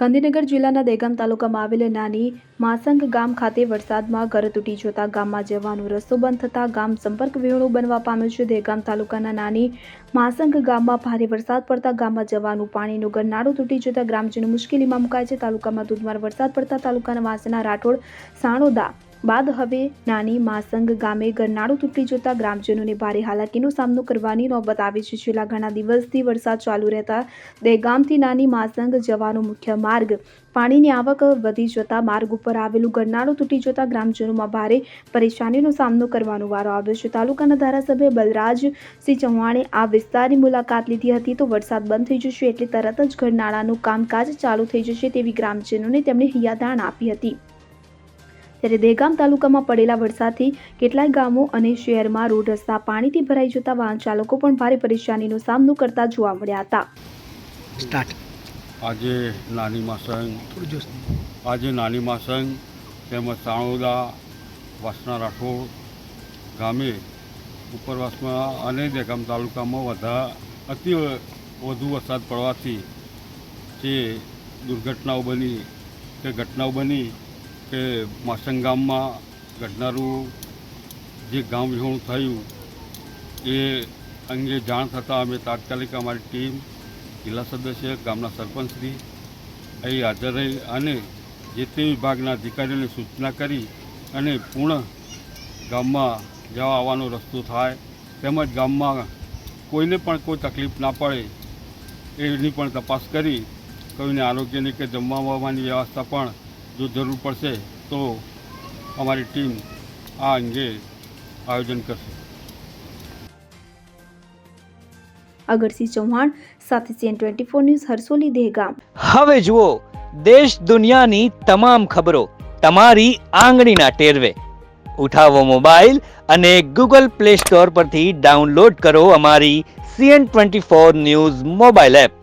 ગાંધીનગર જિલ્લાના દહેગામ તાલુકામાં આવેલ નાની માસંગ ગામ ખાતે વરસાદમાં ઘર તૂટી જતા ગામમાં જવાનો રસ્તો બંધ થતાં ગામ સંપર્ક વિહોણું બનવા પામ્યું છે. દહેગામ તાલુકાના નાની માસંગ ગામમાં ભારે વરસાદ પડતા ગામમાં જવાનું પાણીનું ગરનાળું તૂટી જતા ગ્રામજનો મુશ્કેલીમાં મુકાય છે. તાલુકામાં ધોધમાર વરસાદ પડતા તાલુકાના વાસના રાઠોડ, સાણોદા બાદ હવે નાની માસંગ ગામે ગરનાળું તૂટી જતા ગ્રામજનોને ભારે હાલાકીનો સામનો કરવાની નોબત આવી છે. છેલ્લા ઘણા દિવસથી વરસાદ ચાલુ રહેતા દહેગામથી નાની માસંગ જવાનો મુખ્ય માર્ગ. પાણીની આવક વધી જતા માર્ગ ઉપર આવેલું ગરનાળું તૂટી જતા ગ્રામજનોમાં ભારે પરેશાનીનો સામનો કરવાનો વારો આવ્યો છે. તાલુકાના ધારાસભ્ય બલરાજસિંહ ચૌહાણે આ વિસ્તારની મુલાકાત લીધી હતી તો વરસાદ બંધ થઈ જશે એટલે તરત જ ગરનાળાનું કામકાજ ચાલુ થઈ જશે તેવી ગ્રામજનોને તેમણે હૈયાદાણ આપી હતી. ત્યારે દહેગામ તાલુકામાં પડેલા વરસાદથી કેટલાય ગામો અને શહેરમાં રોડ રસ્તા પાણીથી ભરાઈ જતા વાહન ચાલકો પણ ભારે પરેશાનીનો સામનો કરતા જોવા મળ્યા હતા. સ્ટાર્ટ. આજે નાની માસંગ થોડું આજે નાની માસંગ તેમજ સાણોદા વાસના રાઠોડ ગામે ઉપરવાસમાં અને દહેગામ તાલુકામાં વધા અતિ વધુ વરસાદ પડવાથી જે દુર્ઘટનાઓ બની કે ઘટનાઓ બની કે માસંગ ગામમાં ઘટનારું જે ગામ વિહોણું થયું, એ અંગે જાણ થતાં અમે તાત્કાલિક અમારી ટીમ, જિલ્લા સદસ્ય, ગામના સરપંચશ્રી, અહીં હાજર રહી અને જે તે વિભાગના અધિકારીઓને સૂચના કરી અને પૂર્ણ ગામમાં જવા આવવાનો રસ્તો થાય, તેમજ ગામમાં કોઈને પણ કોઈ તકલીફ ના પડે, એની પણ તપાસ કરી કોઈને આરોગ્યની કે જમવા વમવાની વ્યવસ્થા પણ જો જરૂર પડશે તો અમારી ટીમ આ અંગે આયોજન કરશે. અગરસિંહ ચૌહાણ સાથે CN twenty four news Harsoli Dehgam. હવે જુઓ દેશ દુનિયાની તમામ ખબરો તમારી આંગળીના ટેરવે. ઉઠાવો મોબાઈલ અને ગૂગલ પ્લે સ્ટોર પરથી ડાઉનલોડ કરો અમારી CN twenty four news mobile app.